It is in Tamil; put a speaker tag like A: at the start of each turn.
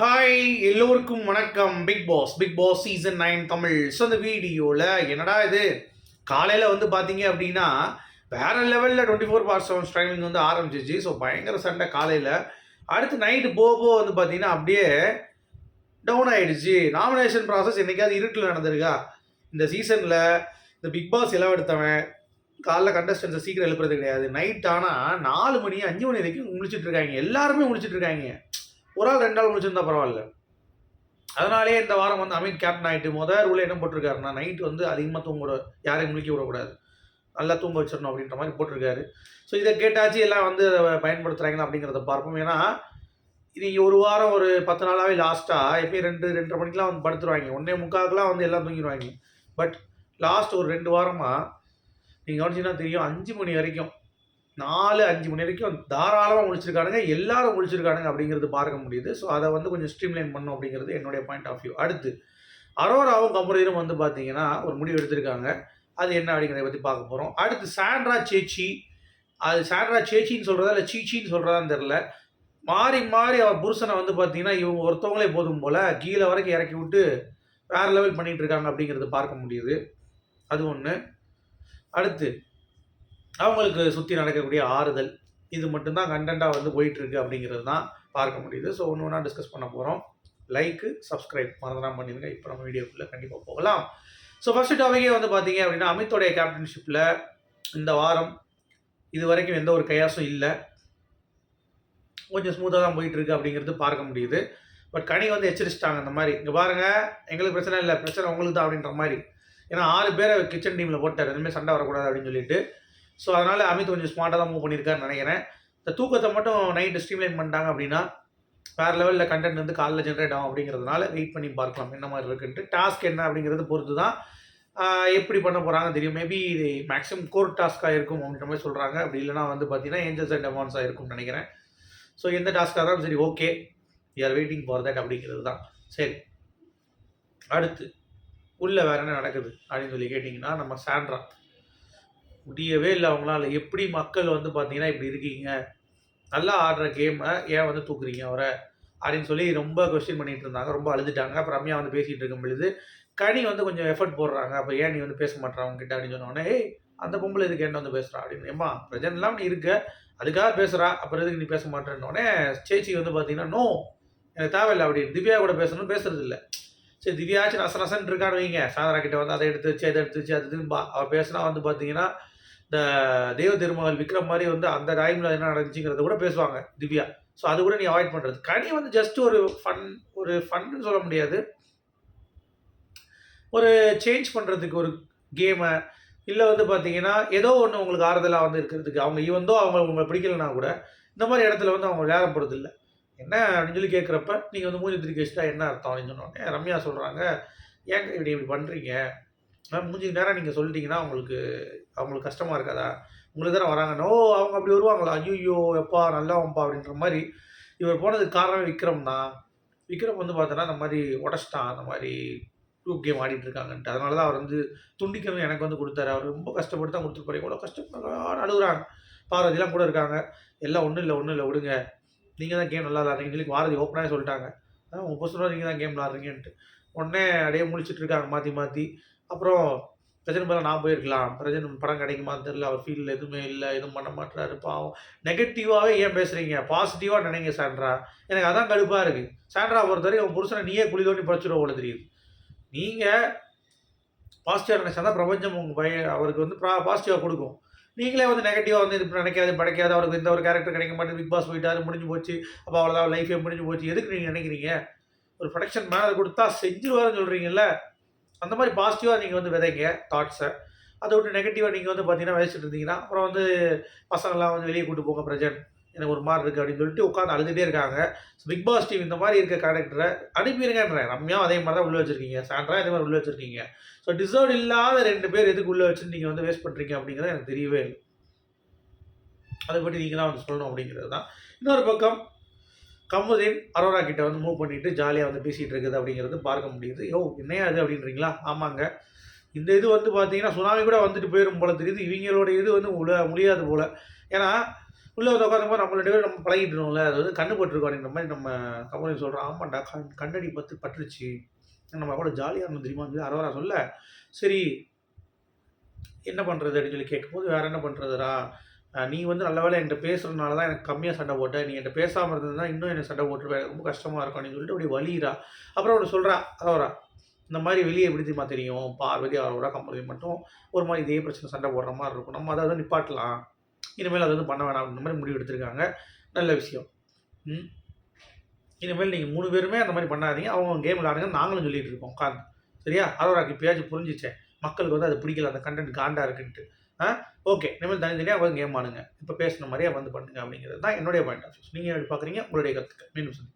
A: ஹாய் எல்லோருக்கும் வணக்கம். Bigg Boss Bigg Boss season nine Tamil. So அந்த வீடியோவில் என்னடா இது? காலையில் வந்து பார்த்தீங்க அப்படின்னா வேற லெவலில் twenty four by seven streaming வந்து ஆரம்பிச்சிச்சு. ஸோ பயங்கர சண்டை காலையில். அடுத்து நைட்டு போக போக வந்து பார்த்தீங்கன்னா அப்படியே டவுன் ஆகிடுச்சு நாமினேஷன் ப்ராசஸ் என்றைக்காவது இருட்டில் நடந்திருக்கா? இந்த சீசனில் இந்த பிக் பாஸ் இளவெடுத்தவன் காலைல கண்டஸ்டன்ஸை சீக்கிரம் எழுப்புறது கிடையாது. நைட் ஆனால் நாலு மணி அஞ்சு மணி வரைக்கும் முழிச்சிட்டு இருக்காங்க. எல்லாருமே முழிச்சிட்டு இருக்காங்க. ஒரு ஆள் ரெண்டு நாள் முடிச்சிருந்தா பரவாயில்ல. அதனாலே இந்த வாரம் வந்து அமித் கேப்டன் ஆகிட்டு முதல் ரூலில் என்ன போட்டிருக்காருன்னா நைட் வந்து அதிகமாக தூங்க யாரையும் முழிக்க விடக்கூடாது நல்லா தூங்க வச்சிடணும் அப்படின்ற மாதிரி போட்டிருக்காரு. ஸோ இதை கேட்டாச்சு எல்லாம் வந்து அதை பயன்படுத்துகிறாங்களா அப்படிங்கிறத பார்ப்போம். ஏன்னா இது ஒரு வாரம் ஒரு பத்து நாளாகவே லாஸ்ட்டாக எப்பயும் ரெண்டு ரெண்டரை மணிக்கெலாம் வந்து படுத்துருவாங்க. ஒன்றே முக்காக்கெலாம் வந்து எல்லாம் தூங்கிடுவாங்க. பட் லாஸ்ட் ஒரு ரெண்டு வாரமாக நீங்கள் கவனிச்சிங்கன்னா தெரியும் அஞ்சு மணி வரைக்கும் நாலு அஞ்சு மணி வரைக்கும் தாராளமாக முடிச்சிருக்கானுங்க எல்லாரும் முடிச்சிருக்கானுங்க அப்படிங்கிறது பார்க்க முடியுது. ஸோ அதை வந்து கொஞ்சம் ஸ்ட்ரீம்லைன் பண்ணும் அப்படிங்கிறது என்னுடைய பாயிண்ட் ஆஃப் வியூ அடுத்து அரோராவும் கமரீரும் வந்து பார்த்தீங்கன்னா ஒரு முடிவு எடுத்திருக்காங்க. அது என்ன அப்படிங்கிறத பற்றி பார்க்க போகிறோம் அடுத்து சாண்ட்ரா சேச்சி. அது சாண்ட்ரா சேச்சின்னு சொல்கிறதா இல்லை சீச்சின்னு சொல்கிறதான்னு தெரில மாறி மாறி அவர் புருஷனை வந்து பார்த்தீங்கன்னா இவங்க ஒருத்தவங்களே போதும் போல் கீழே வரைக்கும் இறக்கி விட்டு வேறு லெவல் பண்ணிகிட்டு இருக்காங்க அப்படிங்கிறது பார்க்க முடியுது. அது ஒன்று அடுத்து அவங்களுக்கு சுற்றி நடக்கக்கூடிய ஆறுதல் இது மட்டும்தான் கண்டென்ட்டாக வந்து போயிட்டுருக்கு அப்படிங்கிறது தான் பார்க்க முடியுது. ஸோ ஒன்று ஒன்றா டிஸ்கஸ் பண்ண போகிறோம் லைக்கு சப்ஸ்கிரைப் மறந்துடாம பண்ணிடுங்க. இப்போ நம்ம வீடியோக்குள்ளே கண்டிப்பாக போகலாம். ஸோ ஃபஸ்ட்டு டாபிக்கே வந்து பார்த்தீங்க அப்படின்னா அமித்தோடைய கேப்டன்ஷிப்பில் இந்த வாரம் இது வரைக்கும் எந்த ஒரு கையாசும் இல்லை. கொஞ்சம் ஸ்மூத்தாக தான் போயிட்டுருக்கு அப்படிங்கிறது பார்க்க முடியுது. பட் கனி வந்து எச்சரிச்சிட்டாங்க இந்த மாதிரி. இங்கே பாருங்கள் எங்களுக்கு பிரச்சனை இல்லை பிரச்சனை உங்களுக்கு தான் அப்படின்ற மாதிரி. ஏன்னா ஆறு பேரை கிச்சன் டீமில் போட்டார். எதுவுமே சண்டை வரக்கூடாது அப்படின்னு சொல்லிட்டு ஸோ அதனால் அமித் கொஞ்சம் ஸ்மார்ட்டாக தான் மூவ் பண்ணியிருக்காருன்னு நினைக்கிறேன். இந்த தூக்கத்தை மட்டும் நைட்டு ஸ்ட்ரீம்லைன் பண்ணிட்டாங்க அப்படின்னா வேறு லெவலில் கண்டென்ட் வந்து காலைல ஜென்ரேட் ஆகும் அப்படிங்கிறதுனால வெயிட் பண்ணி பார்க்கலாம் என்ன மாதிரி இருக்குன்ட்டு. டாஸ்க் என்ன அப்படிங்கிறது பொறுத்து தான் எப்படி பண்ண போகிறாங்க தெரியும். மேபி இது மேக்ஸிமம் கோர் டாஸ்க்காக இருக்கும் அப்படின்ற மாதிரி சொல்கிறாங்க அப்படி இல்லைனா வந்து பார்த்தீங்கன்னா ஏஞ்சல்ஸ் அண்ட் டெமான்ஸாக இருக்கும்னு நினைக்கிறேன். ஸோ எந்த டாஸ்க்காக இருந்தாலும் சரி okay are waiting for that அப்படிங்கிறது தான். சரி. அடுத்து உள்ளே வேறு என்ன நடக்குது அப்படின்னு சொல்லி கேட்டிங்கன்னா நம்ம சாண்ட்ரா. முடியவே இல்லை அவங்களால. எப்படி மக்கள் வந்து பார்த்தீங்கன்னா இப்படி இருக்கீங்க? நல்லா ஆடுற கேமை ஏன் வந்து தூக்குறீங்க அவரை? அப்படின்னு சொல்லி ரொம்ப கொஸ்டின் பண்ணிகிட்டு இருந்தாங்க. ரொம்ப அழுதுட்டாங்க. அப்புறம் ரம்யா வந்து பேசிகிட்டு இருக்கும் பொழுது கனி வந்து கொஞ்சம் எஃபர்ட் போடுறாங்க. அப்போ ஏன் நீ வந்து பேச மாட்டேற அவங்க கிட்ட அப்படின்னு சொன்னோடனே ஏய் அந்த பொம்பளை இதுக்கு என்ன வந்து பேசுகிறா அப்படின்னு. ஏம்மா பிரஜன்லாம் இல்லாமல் நீ இருக்க. அதுக்காக பேசுகிறா அப்புறம் எதுக்கு நீ பேச மாட்டேன்னொடனே சேச்சி வந்து பார்த்தீங்கன்னா நோ எனக்கு தேவையில்லை. அப்படின்னு. திவ்யா கூட பேசணும் பேசுறது இல்லை. சரி திவ்யாச்சும் நச நசன் இருக்கான்னு வைங்க. சாதனா கிட்ட வந்து அதை எடுத்து வச்சு அதை எடுத்து வச்சு அது திரும்ப அவள் பேசுனா வந்து பார்த்தீங்கன்னா இந்த தேவ திருமகள் விக்ரம் மாதிரி வந்து அந்த டைமில் என்ன நடந்துச்சுங்கிறத கூட பேசுவாங்க திவ்யா. ஸோ அது கூட நீ அவாய்ட் பண்ணுறது கனி வந்து ஜஸ்ட் ஒரு ஃபன் ஒரு ஃபன்னு சொல்ல முடியாது. ஒரு சேஞ்ச் பண்ணுறதுக்கு ஒரு கேமை இல்லை வந்து பார்த்தீங்கன்னா ஏதோ ஒன்று உங்களுக்கு ஆறுதலாக வந்து இருக்கிறதுக்கு. அவங்க ஈவந்தோ அவங்க உங்களை பிடிக்கலனா கூட இந்த மாதிரி இடத்துல வந்து அவங்க விளையாட போகிறது இல்லை என்ன அப்படின்னு சொல்லி கேட்குறப்ப நீங்கள் வந்து மூஞ்சி திருக்கி வச்சுட்டா என்ன அர்த்தம் அப்படின்னு சொன்னோடனே ரம்யா சொல்கிறாங்க ஏங்க இப்படி இப்படி பண்ணுறீங்க மூஞ்சி நேரம் நீங்கள் சொல்லிட்டீங்கன்னா உங்களுக்கு அவங்களுக்கு கஷ்டமாக இருக்காதா? உங்களுக்கு தானே வராங்கன்னா ஓ அவங்க அப்படி வருவாங்களா? ஐயோ எப்பா நல்லவன்ப்பா அப்படின்ற மாதிரி. இவர் போனதுக்கு காரணம் விக்ரம் தான். விக்ரம் வந்து பார்த்தோன்னா இந்த மாதிரி உடச்சிட்டான் அந்த மாதிரி குரூப் கேம் ஆடிட்டு இருக்காங்கன்ட்டு. அதனால தான் அவர் வந்து துண்டிக்கணும் எனக்கு வந்து கொடுத்தாரு. அவர் ரொம்ப கஷ்டப்பட்டு தான் கொடுத்துருப்பாரு எவ்வளோ கஷ்டப்பட்டு அழுகுறாங்க பார்வதிலாம் கூட இருக்காங்க. எல்லாம் ஒன்றும் இல்லை ஒன்றும் இல்லை விடுங்க. நீங்கள் தான் கேம் நல்லா விளாட்றீங்கன்னு சொல்லி பாரதி ஓப்பனாக சொல்லிட்டாங்க. அதான் உங்கள் பொசுனா நீங்கள் தான் கேம் விளாட்றீங்கன்ட்டு. உடனே அப்படியே முழிச்சிட்டு இருக்காங்க மாற்றி மாற்றி அப்புறம் பிரஜன் படம் நான் போயிருக்கலாம். பிரஜன் படம் கிடைக்குமான்னு தெரியல. அவர் ஃபீல்டில் எதுவுமே இல்லை எதுவும் பண்ண மாட்டாரு பாவம். நெகட்டிவாகவே ஏன் பேசுகிறீங்க பாசிட்டிவாக நினைங்க சாண்ட்ரா. எனக்கு அதான் கடுப்பாக இருக்குது சாண்ட்ரா பொறுத்தவரைக்கும் உன் புருஷனை நீயே குழி தோண்டி பறிச்சிடும் போல தெரியுது. நீங்கள் பாசிட்டிவாக நினைச்சா தான் பிரபஞ்சம் உங்கள் பையன் அவருக்கு வந்து ப்ரா பாசிட்டிவாக கொடுக்கும். நீங்களே வந்து நெகட்டிவாக வந்து இது நினைக்காது படைக்காது அவருக்கு எந்த ஒரு கேரக்டர் கிடைக்க மாட்டேது பிக் பாஸ் போயிட்டாரு முடிஞ்சு போச்சு. அப்போ அவ்வளோதான் லைஃபே முடிஞ்சு போச்சு. எதுக்கு நீங்கள் நினைக்கிறீங்க? ஒரு ப்ரொடக்ஷன் மேனர் கொடுத்தா செஞ்சுருவாருன்னு சொல்கிறீங்கல்ல அந்த மாதிரி பாசிட்டிவாக நீங்கள் வந்து விதைங்க தாட்ஸை அதை விட்டு நெகட்டிவாக நீங்கள் வந்து பார்த்தீங்கன்னா விதைச்சிட்டு இருந்தீங்கன்னா அப்புறம் வந்து பசங்களாம் வந்து வெளியே கூட்டு போங்க பிரஜன். எனக்கு ஒரு மாதிரி இருக்குது அப்படின்னு சொல்லிட்டு உட்காந்து அழுதுகிட்டே இருக்காங்க. பிக் பாஸ் டீம் இந்த மாதிரி இருக்க கேரக்டரை அனுப்பிடுங்கன்றேன். ரம்யா அதே மாதிரி தான் உள்ளே வச்சிருக்கீங்க. சாண்ட்ரா இதே மாதிரி உள்ளே வச்சிருக்கீங்க. ஸோ டிசர்வ் இல்லாத ரெண்டு பேர் எதுக்கு உள்ளே வச்சு நீங்கள் வந்து வேஸ்ட் பண்ணுறீங்க அப்படிங்கிறது எனக்கு தெரியவே இல்லை. அதை பற்றி நீங்கள் தான் வந்து சொல்லணும் அப்படிங்கிறது தான் இன்னொரு பக்கம் கமுதீன் அரோரா கிட்ட வந்து மூவ் பண்ணிட்டு ஜாலியாக வந்து பேசிகிட்டு இருக்குது அப்படிங்கிறது பார்க்க முடியுது. யோ என்னையா அது அப்படின்றீங்களா? ஆமாங்க. இந்த இது வந்து பார்த்தீங்கன்னா சுனாமி கூட வந்துட்டு போயிடும் போல தெரியுது. இவங்களோட இது வந்து முழ முடியாது போல். ஏன்னா உள்ளே வந்து உட்காந்தும்போது நம்ம ரெண்டு பேரும் நம்ம பழகிட்டுருவோம்ல அது வந்து கண்ணு பட்டுருக்கோம் அப்படின்ற மாதிரி நம்ம கமுதீன் சொல்கிறோம் ஆமாண்டா கண் கண்ணடி பத்து பட்டுருச்சு. நம்ம கூட ஜாலியாக இருந்தோம் தெரியுமா? சொல்லி அரோரா சொல்ல. சரி என்ன பண்ணுறது அப்படின்னு சொல்லி கேட்கும்போது வேறு என்ன பண்ணுறதுடா நீ வந்து நல்ல வேலை என்கிட்ட பேசுகிறதுனால தான் எனக்கு கம்மியாக சண்டை போட்ட. நீ என்கிட்ட பேசாமல் இருந்ததுன்னா இன்னும் எனக்கு சண்டை போட்டுருவேன் ரொம்ப கஷ்டமாக இருக்கும். அப்படின்னு சொல்லிட்டு அப்படி வலியிறா அப்புறம் அவனு சொல்கிறா அதோரா இந்த மாதிரி வெளியே எப்படி தெரியுமா தெரியும்? பார்வதி அவரோட கம்பெனி மட்டும் ஒரு மாதிரி இதே பிரச்சனை சண்டை போடுற மாதிரி இருக்கும். நம்ம அதை வந்து நிப்பாட்டலாம். இனிமேல் அதை வந்து பண்ண வேணாம் அப்படின்ற மாதிரி முடிவு எடுத்திருக்காங்க. நல்ல விஷயம். ம்? இனிமேல் நீங்கள் மூணு பேருமே அந்த மாதிரி பண்ணாதீங்க. அவங்க கேம் விளாடுங்க நாங்களும் சொல்லிகிட்டு இருக்கோம். உட்காந்து சரியா? அரோராக்கு இப்போயாச்சும் புரிஞ்சிச்சேன் மக்களுக்கு வந்து அது பிடிக்கல. அந்த கண்டென்ட் காண்டாக இருக்குன்ட்டு. ஓகே இனிமேல் தனித்தனியாக வந்து கேம் ஆனுங்க இப்போ பேசுன மாதிரியே வந்து பண்ணுங்க அப்படிங்கிறது தான் என்னுடைய பாயிண்ட் ஆஃப் நீங்கள் எப்படி பார்க்குறீங்க உங்களுடைய கருத்துக்கள். மீண்டும் சொல்லி